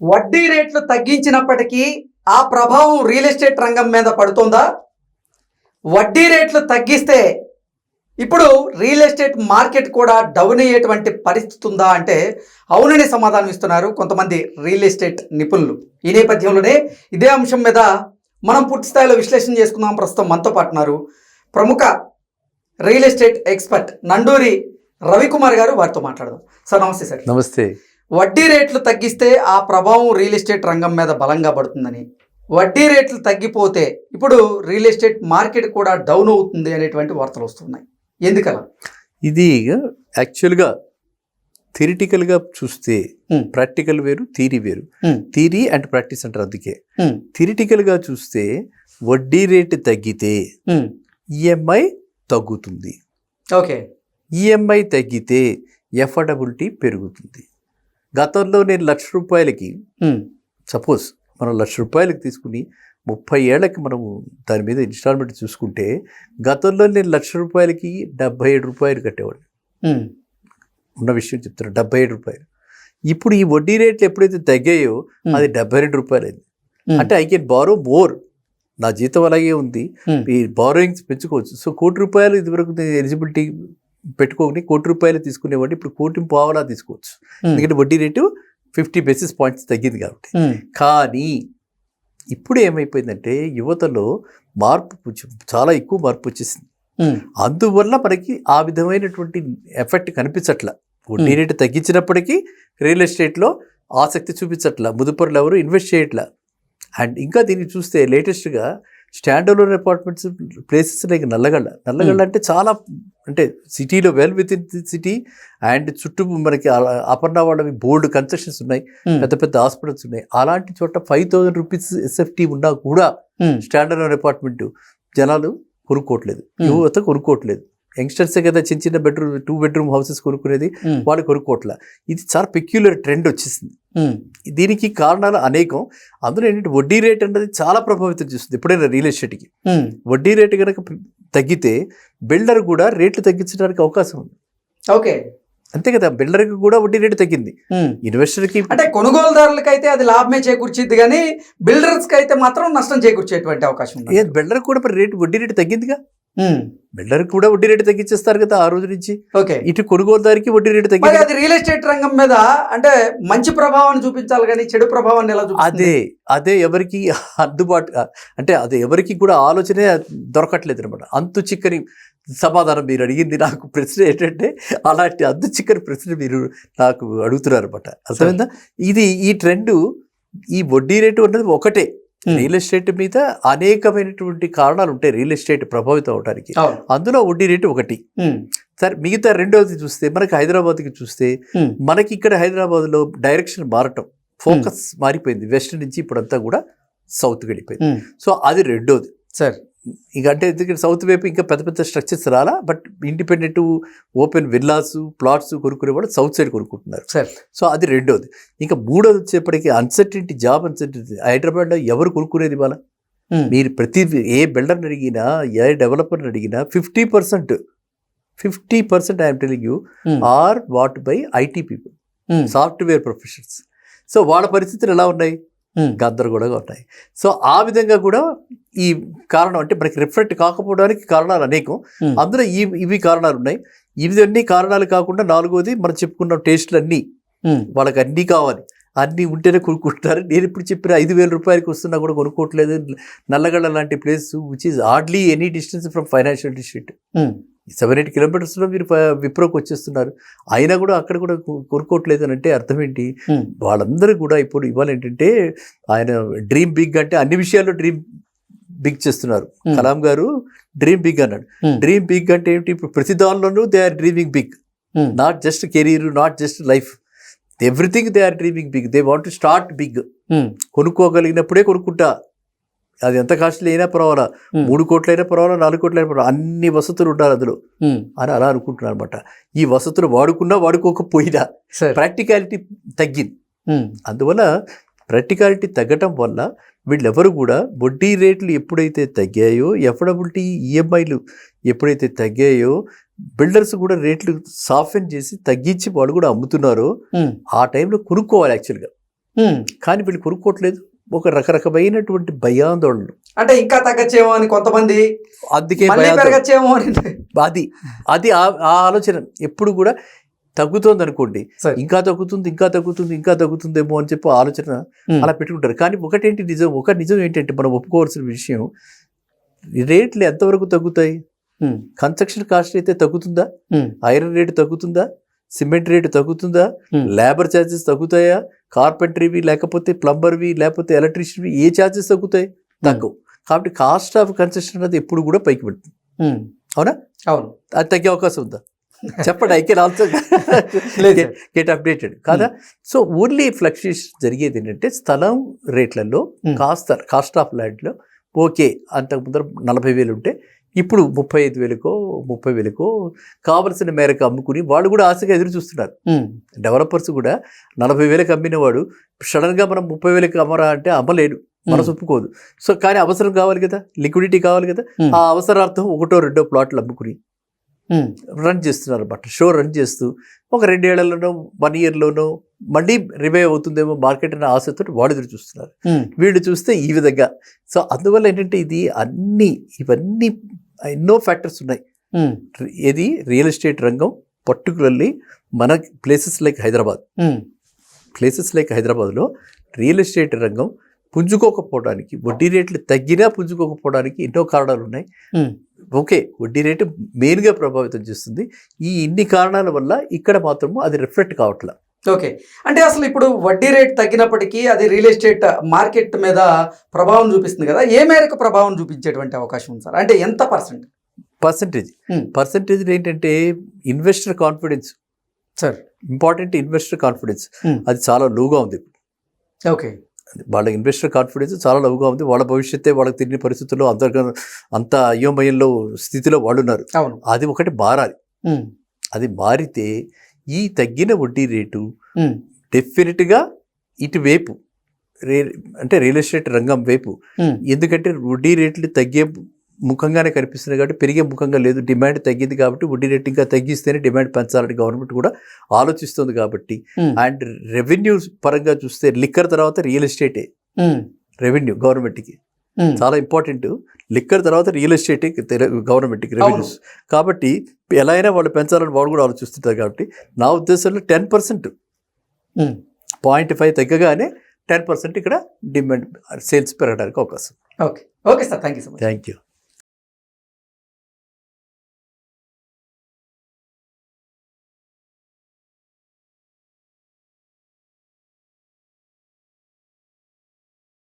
వడ్డీ రేట్లు తగ్గించినప్పటికీ ఆ ప్రభావం రియల్ ఎస్టేట్ రంగం మీద పడుతుందా? వడ్డీ రేట్లు తగ్గిస్తే ఇప్పుడు రియల్ ఎస్టేట్ మార్కెట్ కూడా డౌన్ అయ్యేటువంటి పరిస్థితి ఉందా అంటే అవునని సమాధానం ఇస్తున్నారు కొంతమంది రియల్ ఎస్టేట్ నిపుణులు. ఈ నేపథ్యంలోనే ఇదే అంశం మీద మనం పూర్తి స్థాయిలో విశ్లేషణ చేసుకుందాం ప్రస్తుతం మనతో పాటున్నారు ప్రముఖ real estate expert Nanduri Ravikumar గారు వారితో మాట్లాడదాం. సార్ నమస్తే సార్. నమస్తే. వడ్డీ రేట్లు తగ్గిస్తే ఆ ప్రభావం రియల్ ఎస్టేట్ రంగం మీద బలంగా పడుతుందని. వడ్డీ రేట్లు తగ్గిపోతే ఇప్పుడు రియల్ ఎస్టేట్ మార్కెట్ కూడా డౌన్ అవుతుంది అనేటువంటి వార్తలు వస్తున్నాయి. ఎందుకలా? ఇది యాక్చువల్గా థిరిటికల్గా చూస్తే. ప్రాక్టికల్ వేరు థీరీ వేరు. థీరీ అండ్ ప్రాక్టీస్ అంటారు అందుకే. థిరిటికల్గా చూస్తే వడ్డీ రేటు తగ్గితే ఈఎంఐ తగ్గుతుంది. ఓకే. ఈఎంఐ తగ్గితే ఎఫర్డబిలిటీ పెరుగుతుంది. గతంలో నేను లక్ష రూపాయలకి సపోజ్ మనం లక్ష రూపాయలకి తీసుకుని ముప్పై ఏళ్ళకి మనము దాని మీద ఇన్స్టాల్మెంట్ చూసుకుంటే గతంలో నేను లక్ష రూపాయలకి డెబ్బై ఏడు రూపాయలు కట్టేవాడిని. ఉన్న విషయం చెప్తున్నా డెబ్బై ఏడు రూపాయలు. ఇప్పుడు ఈ వడ్డీ రేట్లు ఎప్పుడైతే తగ్గాయో అది డెబ్బై రెండు రూపాయలు అయింది అంటే ఐ కెన్ బారో మోర్. నా జీతం అలాగే ఉంది. ఈ బారోయింగ్స్ పెంచుకోవచ్చు. సో కోటి రూపాయలు ఇదివరకు ఎలిజిబిలిటీ పెట్టుకొని కోటి రూపాయలు తీసుకునేవాడిని. ఇప్పుడు కోటి పావలా తీసుకోవచ్చు. ఎందుకంటే వడ్డీ రేటు ఫిఫ్టీ బేసిస్ పాయింట్స్ తగ్గింది కాబట్టి. కానీ ఇప్పుడు ఏమైపోయిందంటే యువతలో మార్పు చాలా ఎక్కువ మార్పు వచ్చేసింది. అందువల్ల మనకి ఆ విధమైనటువంటి ఎఫెక్ట్ కనిపించట్ల. వడ్డీ రేటు తగ్గించినప్పటికీ రియల్ ఎస్టేట్లో ఆసక్తి చూపించట్ల. ముదుపరులు ఎవరు ఇన్వెస్ట్ చేయట్ల. అండ్ ఇంకా దీన్ని చూస్తే లేటెస్ట్గా stand alone apartments places like Nallagalla Nallagalla అంటే చాలా అంటే సిటీలో well within the city and చుట్టూ మనకి అపర్ణ వాళ్ళవి బోర్డు కన్స్ట్రక్షన్స్ ఉన్నాయి. పెద్ద పెద్ద హాస్పిటల్స్ ఉన్నాయి. అలాంటి చోట ఫైవ్ థౌసండ్ రూపీస్ ఎస్ఎఫ్టీ ఉన్నా కూడా స్టాండర్డ్ అలోన్ అపార్ట్మెంట్ జనాలు కొనుక్కోవట్లేదు. Hmm. యువత కొనుక్కోవట్లేదు. యంగ్స్టర్సే కదా చిన్న చిన్న బెడ్రూమ్ టూ బెడ్రూమ్ హౌసెస్ కొనుక్కునేది వాళ్ళు కొనుక్కోవట్ల. ఇది చాలా పెక్యులర్ ట్రెండ్ వచ్చేసింది. దీనికి కారణాలు అనేకం. అందులో ఏంటంటే వడ్డీ రేట్ అన్నది చాలా ప్రభావితం చేస్తుంది ఎప్పుడైనా రియల్ ఎస్టేట్కి వడ్డీ రేటు కనుక తగ్గితే బిల్డర్ కూడా రేట్లు తగ్గించడానికి అవకాశం ఉంది. ఓకే. అంతే కదా బిల్డర్కి కూడా వడ్డీ రేటు తగ్గింది. ఇన్వెస్టర్కి అంటే కొనుగోలుదారులకి అయితే అది లాభమే చేకూర్చిద్ది కానీ బిల్డర్స్కి అయితే మాత్రం నష్టం చేకూర్చేటువంటి అవకాశం ఉంది బిల్డర్ కూడా రేటు వడ్డీ రేటు తగ్గిందిగా? ఉమ్. బిల్డర్ కూడా వడ్డీ రేటు తగ్గించేస్తారు కదా ఆ రోజు నుంచి. ఓకే ఇటు కొనుగోలుదారికి వడ్డీ రేటు మరి తగ్గింది అది రియల్ ఎస్టేట్ రంగం మీద అంటే మంచి ప్రభావాన్ని చూపించాలి కానీ చెడు ప్రభావాన్ని ఎలా అదే అదే ఎవరికి అందుబాటు అంటే అదే ఎవరికి కూడా ఆలోచనే దొరకట్లేదు అనమాట అంతు చిక్కని సమాధానం మీరు అడిగింది నాకు ప్రశ్న ఏంటంటే అలాంటి అంతు చిక్కని ప్రశ్న మీరు నాకు అడుగుతున్నారు అనమాట అర్థమైందా? ఇది ఈ ట్రెండ్ ఈ వడ్డీ రేటు అన్నది ఒకటే. Hmm. రియల్ ఎస్టేట్ మీద అనేకమైనటువంటి కారణాలు ఉంటాయి రియల్ ఎస్టేట్ ప్రభావితం అవడానికి. అందులో వడ్డీ రేటు ఒకటి. సరే మిగతా రెండవది చూస్తే మనకి హైదరాబాద్కి చూస్తే. మనకి ఇక్కడ హైదరాబాద్లో డైరెక్షన్ మారటం ఫోకస్ మారిపోయింది వెస్ట్ నుంచి ఇప్పుడంతా కూడా సౌత్ వెళ్ళిపోయింది. సో అది రెండోది సార్ ఇక అంటే ఎందుకంటే సౌత్ వైపు ఇంకా పెద్ద పెద్ద స్ట్రక్చర్స్ రాలా but independent open villas plots కొనుక్కునే వాళ్ళు సౌత్ సైడ్ కొనుక్కుంటున్నారు. సార్ సో అది రెండోది. ఇంకా మూడోది వచ్చేప్పటికి అన్సర్టింటీ జాబ్ అన్సర్టింటీ హైదరాబాద్లో ఎవరు కొనుక్కునేది ఇవాళ? ఉమ్. మీరు ప్రతి ఏ బిల్డర్ని అడిగినా ఏ డెవలపర్ని అడిగినా fifty percent fifty percent I'm telling you. Or what by IT people. Software professionals so వాళ్ళ పరిస్థితులు ఎలా ఉన్నాయి? ఉమ్. గందరగోళంగా ఉన్నాయి సో ఆ విధంగా కూడా ఈ కారణం అంటే మనకి రిఫ్లెక్ట్ కాకపోవడానికి కారణాలు అనేకం ఉమ్. అందులో ఈ ఇవి కారణాలు ఉన్నాయి ఇవన్నీ కారణాలు కాకుండా నాలుగోది మనం చెప్పుకున్న టేస్ట్లు అన్నీ ఉమ్. వాళ్ళకి అన్నీ కావాలి అన్నీ ఉంటేనే కొనుక్కుంటారు నేను ఇప్పుడు చెప్పిన ఐదు వేల రూపాయలకి వస్తున్నా కూడా కొనుక్కోవట్లేదు నల్లగళ్ళ లాంటి place which is hardly any distance from financial district. Seven eight కిలోమీటర్స్లో మీరు విప్రోకి వచ్చేస్తున్నారు అయినా కూడా అక్కడ కూడా కొ- కొనుక్కోవట్లేదు అని అంటే అర్థం ఏంటి. వాళ్ళందరూ కూడా ఇప్పుడు ఇవాళ ఏంటంటే ఆయన డ్రీమ్ బిగ్ అంటే అన్ని విషయాల్లో డ్రీమ్ బిగ్ చేస్తున్నారు. కలాం గారు డ్రీమ్ బిగ్ అన్నాడు. డ్రీమ్ బిగ్ అంటే ఏంటి ఇప్పుడు ప్రతి దానిలోనూ they are dreaming big. Not just career not just life everything they are dreaming big they want to start big. కొనుక్కోగలిగినప్పుడే కొనుక్కుంటా అది ఎంత కాస్ట్లీ అయినా పర్వాలా. మూడు కోట్లు అయినా పర్వాలా నాలుగు కోట్లు అయినా పర్వాలా అన్ని వసతులు ఉండాలి అందులో. అని అలా అనుకుంటున్నారు అనమాట ఈ వసతులు వాడుకున్నా వాడుకోకపోయినా ప్రాక్టికాలిటీ తగ్గింది. అందువల్ల ప్రాక్టికాలిటీ తగ్గటం వల్ల వీళ్ళెవరు కూడా వడ్డీ రేట్లు ఎప్పుడైతే తగ్గాయో ఎఫర్డబిలిటీ ఈఎంఐలు ఎప్పుడైతే తగ్గాయో బిల్డర్స్ కూడా రేట్లు సాఫెన్ చేసి తగ్గించి వాళ్ళు కూడా అమ్ముతున్నారో. ఆ టైంలో కొనుక్కోవాలి యాక్చువల్గా. కానీ వీళ్ళు కొనుక్కోవట్లేదు ఒక రకరకమైనటువంటి భయాందోళనలు. అంటే ఇంకా తగ్గచ్చేమో అని కొంతమంది అందుకే భయాందోళన. పెరగచ్చేమో అని. అది అది ఆ ఆలోచన ఎప్పుడు కూడా తగ్గుతోంది అనుకోండి. ఇంకా తగ్గుతుంది ఇంకా తగ్గుతుంది ఇంకా తగ్గుతుందేమో అని చెప్పి ఆలోచన. అలా పెట్టుకుంటారు. కానీ ఒకటేంటి నిజం? ఒక నిజం ఏంటంటే మనం ఒప్పుకోవాల్సిన విషయం రేట్లు ఎంతవరకు తగ్గుతాయి. కన్స్ట్రక్షన్ కాస్ట్ అయితే తగ్గుతుందా. ఐరన్ రేటు తగ్గుతుందా? సిమెంట్ రేటు తగ్గుతుందా. లేబర్ ఛార్జెస్ తగ్గుతాయా? కార్పెంటరీవి లేకపోతే ప్లంబర్వి లేకపోతే ఎలక్ట్రీషియన్వి ఏ ఛార్జెస్ తగ్గుతాయి? తగ్గవు. కాబట్టి కాస్ట్ ఆఫ్ కన్స్ట్రక్షన్ అనేది ఎప్పుడు కూడా పైకి పెడుతుంది. అవునా? అవును. అది తగ్గే అవకాశం ఉందా? చెప్పండి I can also. Get updated. కాదా? సో ఓన్లీ ఫ్లక్చుయేషన్ జరిగేది ఏంటంటే స్థలం రేట్లలో. కాస్త కాస్ట్ ఆఫ్ ల్యాండ్లో ఓకే అంతకు ముందర నలభై వేలు ఉంటే ఇప్పుడు ముప్పై ఐదు వేలకో ముప్పై వేలకో కావలసిన మేరకు అమ్ముకుని వాళ్ళు కూడా ఆశగా ఎదురు చూస్తున్నారు. డెవలపర్స్ కూడా నలభై వేలకు అమ్మిన వాడు సడన్గా మనం ముప్పై వేలకు అమ్మరా అంటే అమ్మలేడు మనసు ఒప్పుకోదు సో కానీ అవసరం కావాలి కదా లిక్విడిటీ కావాలి కదా. ఆ అవసరార్థం ఒకటో రెండో ప్లాట్లు అమ్ముకుని. రన్ చేస్తున్నారు అనమాట షో రన్ చేస్తూ ఒక రెండేళ్ళలోనో వన్ ఇయర్లోనో మళ్ళీ రివైవ్ అవుతుందేమో మార్కెట్ అనే ఆశతో వాడు ఎదురు చూస్తున్నారు. ఉమ్. వీళ్ళు చూస్తే ఈ విధంగా. సో అందువల్ల ఏంటంటే ఇది అన్ని ఇవన్నీ ఎన్నో ఫ్యాక్టర్స్ ఉన్నాయి. ఇది రియల్ ఎస్టేట్ రంగం పర్టికులర్లీ మన places like Hyderabad. Places like హైదరాబాద్లో రియల్ ఎస్టేట్ రంగం పుంజుకోకపోవడానికి వడ్డీ రేట్లు తగ్గినా పుంజుకోకపోవడానికి ఎన్నో కారణాలు ఉన్నాయి. ఓకే వడ్డీ రేటు మెయిన్గా ప్రభావితం చేస్తుంది. ఈ ఇన్ని కారణాల వల్ల ఇక్కడ మాత్రము అది రిఫ్లెక్ట్ కావట్లే. ఓకే. అంటే అసలు ఇప్పుడు వడ్డీ రేట్ తగ్గినప్పటికీ అది రియల్ ఎస్టేట్ మార్కెట్ మీద ప్రభావం చూపిస్తుంది కదా ఏ మేరకు ప్రభావం చూపించేటువంటి అవకాశం ఉంది సార్? అంటే ఎంత పర్సెంట్? పర్సంటేజ్. పర్సంటేజ్ ఏంటంటే investor confidence. Sir. Important investor confidence. అది చాలా లోగా ఉంది. ఓకే. వాళ్ళ ఇన్వెస్టర్ కాన్ఫిడెన్స్ చాలా లోగా ఉంది వాళ్ళ భవిష్యత్తే వాళ్ళకి తెలియని పరిస్థితుల్లో అంత అంత అయోమయంలో స్థితిలో వాళ్ళు ఉన్నారు అవును అది ఒకటి మారాలి. అది మారితే ఈ తగ్గిన వడ్డీ రేటు. డెఫినెట్గా ఇటువైపు రే అంటే రియల్ ఎస్టేట్ రంగం వైపు. ఎందుకంటే వడ్డీ రేట్లు తగ్గే ముఖంగానే కనిపిస్తున్నాయి కాబట్టి పెరిగే ముఖంగా లేదు. డిమాండ్ తగ్గింది కాబట్టి వడ్డీ రేట్ ఇంకా తగ్గిస్తేనే డిమాండ్ పెంచాలని గవర్నమెంట్ కూడా ఆలోచిస్తుంది కాబట్టి. అండ్ రెవెన్యూ పరంగా చూస్తే లిక్కర్ తర్వాత రియల్ ఎస్టేటే. రెవెన్యూ గవర్నమెంట్కి. చాలా ఇంపార్టెంట్. లిక్కర్ తర్వాత రియల్ ఎస్టేట్ గవర్నమెంట్కి రెవెన్యూస్. కాబట్టి ఎలా అయినా వాళ్ళు పెంచాలని వాళ్ళు కూడా ఆలోచిస్తుంటారు కాబట్టి నా ఉద్దేశంలో టెన్ పర్సెంట్. పాయింట్ ఫైవ్ తగ్గగానే టెన్ పర్సెంట్ ఇక్కడ డిమాండ్ సేల్స్ పెరగడానికి అవకాశం. Okay. Okay sir. Thank you so much. Thank you